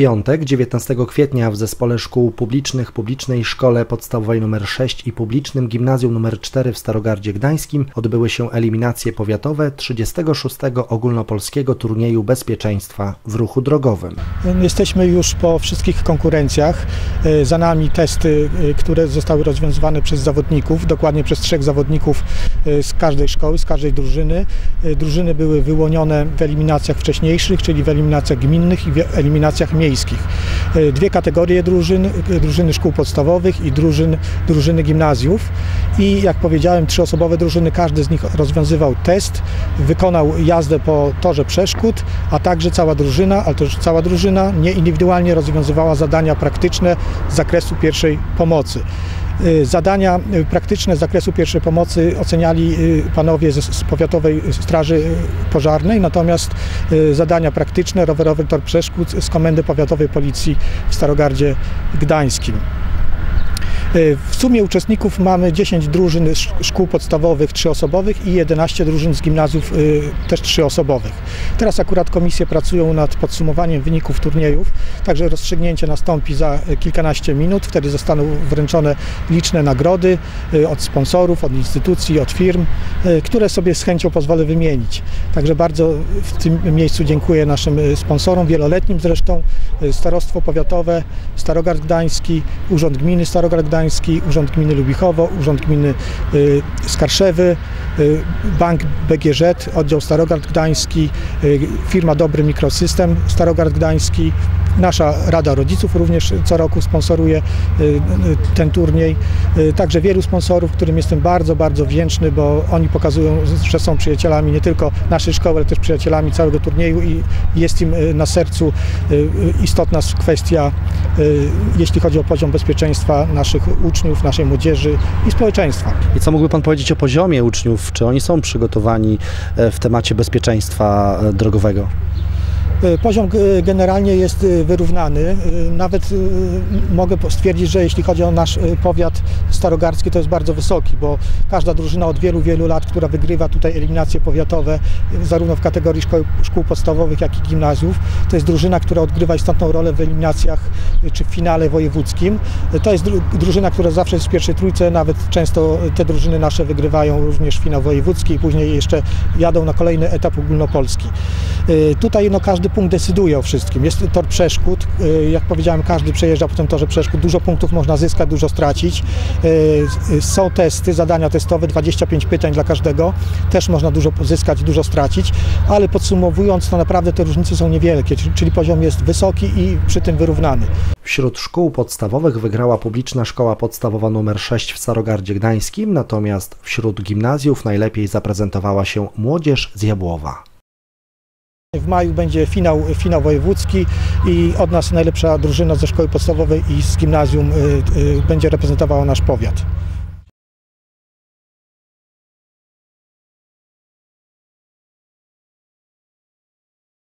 piątek, 19 kwietnia w Zespole Szkół Publicznych, Publicznej Szkole Podstawowej nr 6 i Publicznym Gimnazjum nr 4 w Starogardzie Gdańskim odbyły się eliminacje powiatowe 36. ogólnopolskiego turnieju bezpieczeństwa w ruchu drogowym. Jesteśmy już po wszystkich konkurencjach. E, Za nami testy, e, które zostały rozwiązywane przez zawodników, dokładnie przez trzech zawodników e, z każdej szkoły, z każdej drużyny. E, Drużyny były wyłonione w eliminacjach wcześniejszych, czyli w eliminacjach gminnych i w eliminacjach miejskich. E, Dwie kategorie drużyn, e, drużyny szkół podstawowych i drużyn, drużyny gimnazjów. I jak powiedziałem, trzyosobowe drużyny, każdy z nich rozwiązywał test, wykonał jazdę po torze przeszkód, a także cała drużyna, ale też cała drużyna nie indywidualnie rozwiązywała zadania praktyczne z zakresu pierwszej pomocy. Y, Zadania y, praktyczne z zakresu pierwszej pomocy oceniali y, panowie z, Powiatowej Straży Pożarnej, natomiast zadania praktyczne rowerowy tor przeszkód z Komendy Powiatowej Policji w Starogardzie Gdańskim. Y, W sumie uczestników mamy 10 drużyn sz- szkół podstawowych trzyosobowych i 11 drużyn z gimnazjów y, też trzyosobowych. Teraz akurat komisje pracują nad podsumowaniem wyników turniejów, także rozstrzygnięcie nastąpi za y, kilkanaście minut. Wtedy zostaną wręczone liczne nagrody od sponsorów, od instytucji, od firm, które sobie z chęcią pozwolę wymienić. Także bardzo w tym miejscu dziękuję naszym sponsorom, wieloletnim zresztą, Starostwo Powiatowe, Starogard Gdański, Urząd Gminy Starogard Gdański, Urząd Gminy Lubichowo, Urząd Gminy y, Skarszewy, y, Bank BGŻ, Oddział Starogard Gdański, y, firma Dobry Mikrosystem Starogard Gdański, nasza Rada Rodziców również co roku sponsoruje y, y, ten turniej. Y, Także wielu sponsorów, którym jestem bardzo, bardzo wdzięczny, bo oni pokazują, że są przyjacielami nie tylko naszej szkoły, ale też przyjacielami całego turnieju i jest im na sercu istotna kwestia, jeśli chodzi o poziom bezpieczeństwa naszych uczniów, naszej młodzieży i społeczeństwa. I co mógłby Pan powiedzieć o poziomie uczniów? Czy oni są przygotowani e, w temacie bezpieczeństwa e, drogowego? E, Poziom g- generalnie jest e, wyrównany. E, Nawet e, mogę stwierdzić, że jeśli chodzi o nasz e, powiat starogardzki, to jest bardzo wysoki, bo każda drużyna od wielu, wielu lat, która wygrywa tutaj eliminacje powiatowe, e, zarówno w kategorii szkoły, szkół podstawowych, jak i gimnazjów, to jest drużyna, która odgrywa istotną rolę w eliminacjach e, czy w finale wojewódzkim. E, To jest dru- drużyna, która zawsze jest w pierwszej trójce, nawet często e, te drużyny nasze wygrywają również finał wojewódzki i później jeszcze jadą na kolejny etap ogólnopolski. E, Tutaj no, każdy punkt decyduje o wszystkim. Jest tor przeszkód. E, Jak powiedziałem, każdy przejeżdża po tym torze przeszkód. Dużo punktów można zyskać, dużo stracić. S- Są testy, zadania testowe, 25 pytań dla każdego. Też można dużo zyskać, dużo stracić, ale podsumowując, to naprawdę te różnice są niewielkie, czyli poziom jest wysoki i przy tym wyrównany. Wśród szkół podstawowych wygrała publiczna szkoła podstawowa nr 6 w Starogardzie Gdańskim, natomiast wśród gimnazjów najlepiej zaprezentowała się młodzież z Jabłowa. W maju będzie finał, finał wojewódzki i od nas najlepsza drużyna ze szkoły podstawowej i z gimnazjum y, y, będzie reprezentowała nasz powiat.